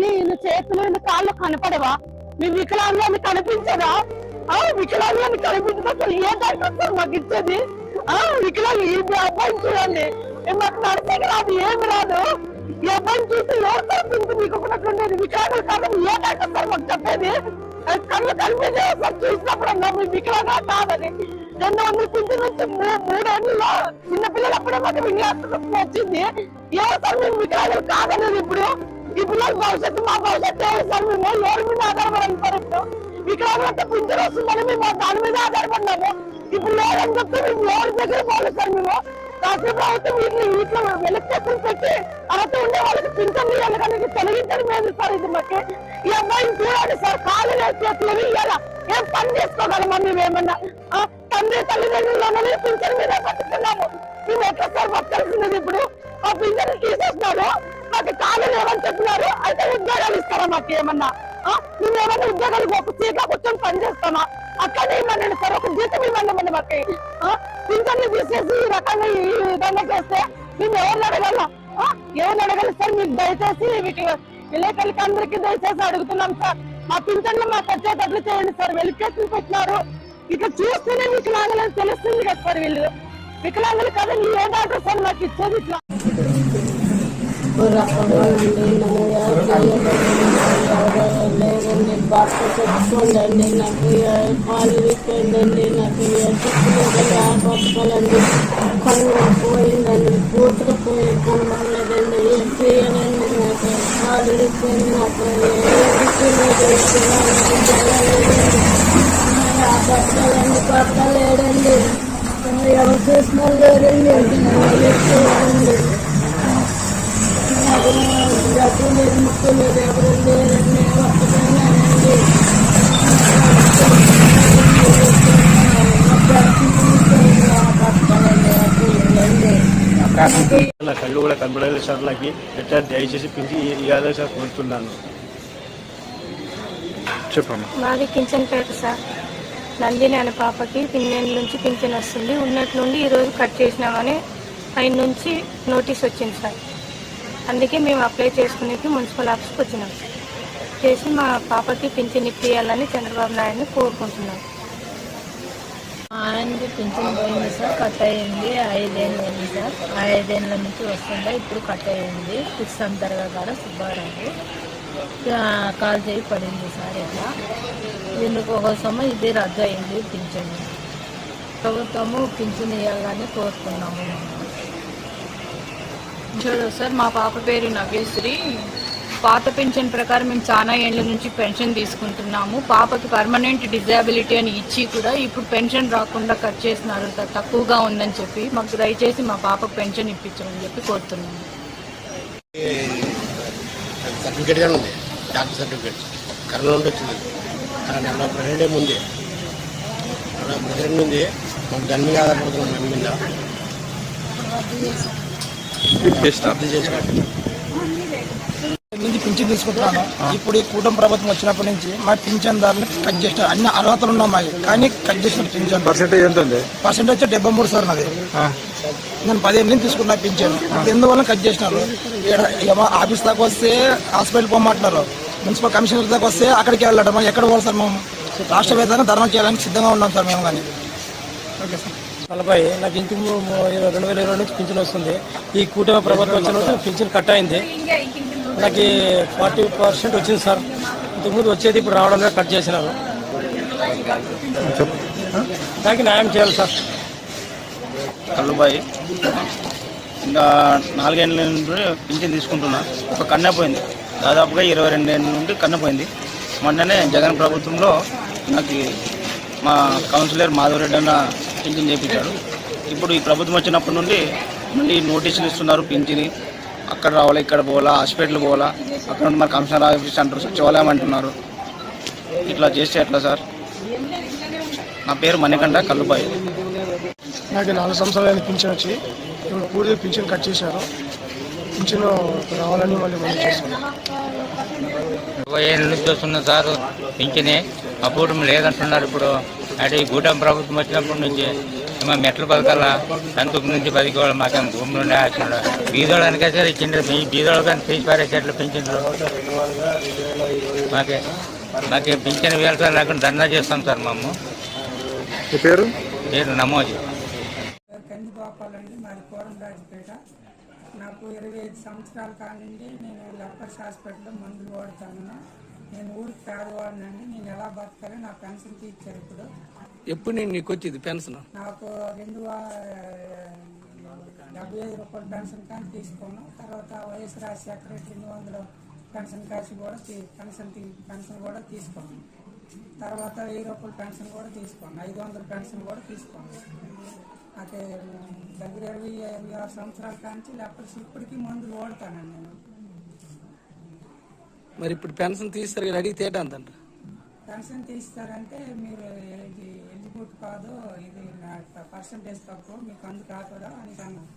నేను చేతులు కాళ్ళు కనపడవా? మీ వికలాంగులని కనిపించదా? ఆ వికలాంగులని కనిపించదా అసలు ఏ దాంట్లో మాకు ఇచ్చేది? ఆ వికలాంగు ఈ అబ్బాయిని చూడండి. మాకు నడిచేకి రాదు ఏమి రాదు? ఎవరిని చూసి ఎవరు మీకు ఒకటి వికలాంగులు కాదని ఏ డాక్టర్ సార్ మాకు చెప్పేది? కళ్ళు కనిపించే సార్ చూసినప్పుడు మీ వికలాంగా కాదని. రెండు వందల పింఛన్ నుంచి మూడేళ్ళలో చిన్నపిల్లలు అప్పుడే మాకు విన్యాసం వచ్చింది. ఏ సార్ మేము వికలాంగులు కాదనేది ఇప్పుడు? ఈ పిల్లల భవిష్యత్తు మా భవిష్యత్తు ఏ సార్ మేము? ఎవరి మీద ఆధారపడాలి సార్ ఇప్పుడు? వికలాంగులంటే పింఛన్ వస్తుందని మేము దాని మీద ఆధారపడినాము. ఇప్పుడు లేదని చెప్తే మేము ఎవరి దగ్గర పోలేదు సార్ మేము? రాష్ట్ర ప్రభుత్వం వీటిని వీటిలో వెలుగు పెట్టి అర్హత ఉండే వాళ్ళకి పింఛన్ ఇవ్వాలి కానీ తొలగించడం సార్ ఇది మాకు. ఈ అబ్బాయిని చూడండి సార్ కాలు చేతులు ఇవ్వాలా ఏం పని చేసుకోగలమా మేము తండ్రి తల్లిదండ్రులు పింఛన్ మీద బతుకుతున్నాము మేము ఎట్లా సార్ బతకాల్సినది ఇప్పుడు? ఆ పింఛన్ తీసేస్తున్నారు మాకు కాలు లేవని చెప్పినారు అయితే ఉద్యోగాలు ఇస్తారా మాకు ఏమన్నా? ఆ, మేము ఉద్యోగాలు ఒక సీట్లో కూర్చొని పని చేస్తామా? అక్కడ ఇవ్వండి సార్ ఒక జీతం ఇవ్వండి మాకు. ఆ, పింఛన్లు తీసేసి ఈ రకంగా ఈ విధంగా చేస్తే మేము ఎవరిని అడగల? ఎవరిని అడగల సార్? మీకు దయచేసి వీటి విలేకరులకి అందరికీ దయచేసి అడుగుతున్నాం సార్. మా పింఛన్లు మాకు వచ్చేటట్లు చేయండి సార్. వెలికేసులు పెట్టినారు. ఇట్లా చూస్తేనే వికలాంగులని తెలుస్తుంది కదా సార్ వీళ్ళు. వికలాంగులు కదా నీ ఏ డాక్టర్ సార్ మాకు ఇచ్చేది ఇట్లా? లేదండి భర్త చెప్పుకోండి నాకు పాలు విప్పండి నాకు బతకాలండి కళ్ళు పోయిందండి కూతురు పోయి కనబడలేదండి ఏం చేయాలండి నాకు పాలు విప్పండి నాకు బతకాలండి ఎవరు చూసినా లేదండి లేరండి నా కళ్ళు కూడా కనబడలేదు సార్ నాకు ఎట్లా దయచేసి పిలిచి ఇవ్వాలి సార్ కోరుతున్నాను చెప్పమ్మా. మాది కించన్పేట సార్. నందిని అనే పాపకి పిన్నెండు నుంచి పింఛన్ వస్తుంది. ఉన్నట్లుండి ఈరోజు కట్ చేసినామని ఆయన నుంచి నోటీస్ వచ్చింది సార్. అందుకే మేము అప్లై చేసుకునేకి మున్సిపల్ ఆఫీస్కి వచ్చినాం. చేసి మా పాపకి పింఛన్ ఇప్పియాలని చంద్రబాబు నాయుడిని కోరుకుంటున్నాం. ఆయనకి పింఛన్ పోయింది సార్ కట్ అయ్యింది ఐదేళ్ళు అయింది సార్. ఐదేళ్ళ నుంచి వస్తుందా ఇప్పుడు కట్ అయ్యింది. ఫిక్స్ అంతర్గా కూడా సుబ్బారావు కాల్ చేయి పడింది సార్ ఇట్లా దీనికోసము ఇది రద్దు అయింది పింఛన్. ప్రభుత్వము పింఛన్ ఇవ్వాలని కోరుకున్నాము చూడు సార్ మా పాప పేరు నవ్యశ్రీ పాత పెన్షన్ ప్రకారం మేము చాలా ఏళ్ళ నుంచి పెన్షన్ తీసుకుంటున్నాము. పాపకి పర్మనెంట్ డిజాబిలిటీ అని ఇచ్చి కూడా ఇప్పుడు పెన్షన్ రాకుండా కట్ చేసినారు తక్కువగా ఉందని చెప్పి మాకు దయచేసి మా పాపకు పెన్షన్ ఇప్పించమని చెప్పి కోరుతున్నాము. సర్టిఫికేట్ కానీ ఉంది. డాక్టర్ సర్టిఫికేట్ కరోనా నుండి వచ్చింది. కానీ అలా ఏమి ఉంది అలా ప్రెగ్నెంట్ ఉంది మాకు దాని మీద ఆధారపడుతున్నాం దాని మీద. నుంచి పింఛన్ తీసుకుంటున్నాను ఇప్పుడు ఈ కూటమి ప్రభుత్వం వచ్చినప్పటి నుంచి మా పింఛన్ దారులు కట్ చేసిన అన్ని అర్హతలు ఉన్నాయి కానీ కట్ చేసిన పింఛన్. పర్సెంటేజ్ ఎంత ఉంది? పర్సెంటేజ్ డెబ్బై మూడు సార్ నాది నేను పదిహేను నుంచి తీసుకున్నా పింఛన్. ఎందువల్ల కట్ చేసినారు? ఆఫీస్ దాకా వస్తే హాస్పిటల్ పోమంటున్నారు. మున్సిపల్ కమిషనర్ దాకా వస్తే అక్కడికి వెళ్ళడం ఎక్కడ పోవాలి సార్ మేము? రాష్ట్ర వేదాన్ని ధర్మం చేయడానికి సిద్ధంగా ఉన్నాం సార్ మేము కానీ. Okay sir. నలభై. నాకు ఇరవై- రెండు వేల ఇరవై నుంచి పింఛన్ వస్తుంది. ఈ కూటమి ప్రభుత్వం వచ్చిన పింఛన్ కట్ అయింది. నాకు ఫార్టీ పర్సెంట్ వచ్చింది సార్. ఇంతకుముందు వచ్చేది ఇప్పుడు రావడం లేదు, కట్ చేసినారు. నాకు న్యాయం చేయాలి సార్. కళ్ళుబాయి ఇంకా నాలుగేళ్ళ నుండి పింఛన్ తీసుకుంటున్నా. ఒక కన్నె పోయింది. దాదాపుగా ఇరవై రెండేళ్ళ నుండి కన్నె పోయింది. మొన్ననే జగన్ ప్రభుత్వంలో నాకు మా కౌన్సిలర్ మాధవరెడ్డి అన్న పింఛన్ చేయించాడు ఇప్పుడు ఈ ప్రభుత్వం వచ్చినప్పటి నుండి మళ్ళీ నోటీసులు ఇస్తున్నారు పింఛని. అక్కడ రావాలా ఇక్కడ పోవాలా హాస్పిటల్ పోవాలా అక్కడ నుండి మరి కమిషనర్ ఆఫీస్ అంటారు సచివాలయం అంటున్నారు ఇట్లా చేస్తే ఎట్లా సార్? నా పేరు మణికంఠ కల్లుబాయి. నాకు నాలుగు సంవత్సరాలు పింఛన్ వచ్చి ఇప్పుడు పూర్తి పింఛన్ కట్ చేశారు. పింఛన్ రావాలని మళ్ళీ మళ్ళీ చేశారు ఇరవై ఏళ్ళ నుంచి వస్తున్న సార్ పింఛనే అప్పుడు లేదంటున్నారు ఇప్పుడు. అంటే ఈ కూటమి ప్రభుత్వం వచ్చినప్పటి నుంచి మా మెట్లు బతకాల సంతకు నుంచి బతికోవాలి మాకేం భూమి నుండి ఆశ బీదోళ్ళనికే సరే ఇచ్చిండ్రు బీదోళ్ళు కానీ తీసి పారేసేట్లు పెంచిండ్రు మాకే మాకే పింఛన్ వేయాలి లేకుండా దందా చేస్తాం సార్ మమ్మ మీ పేరు? పేరు కోరంరాజుపేట నాకు ఇరవై ఐదు సంవత్సరాల కానుండి నేను లెప్పర్స్ హాస్పిటల్లో మందులు వాడుతాను. నేను ఊరికి పేదవాడినండి నేను ఎలా బతకాలి? నా పెన్షన్ తీర్చారు ఇప్పుడు. ఎప్పుడు నేను నీకు వచ్చింది పెన్షన్? నాకు రెండు డెబ్బై ఐదు రూపాయల పెన్షన్ కానీ తీసుకోను. తర్వాత వైఎస్ రాజశేఖర రెడ్డి రెండు వందల పెన్షన్ కాసి కూడా పెన్షన్ పెన్షన్ కూడా తీసుకోను. తర్వాత వెయ్యి రూపాయల పెన్షన్ కూడా తీసుకోను. ఐదు వందల పెన్షన్ కూడా తీసుకోను. నాకు దగ్గర ఇరవై ఇరవై ఆరు సంవత్సరాల కాంచి లేకపోతే ఇప్పటికీ మందులు ఓడతానండి నేను. మరి ఇప్పుడు పెన్షన్ తీస్తారు కదా అడిగితే ఏంటంట పెన్షన్ తీస్తారంటే మీరు ఇది ఎలిజిబుల్ కాదు ఇది పర్సంటేజ్ తక్కువ మీకు అందుకు రాకూడదు అని అన్నారు.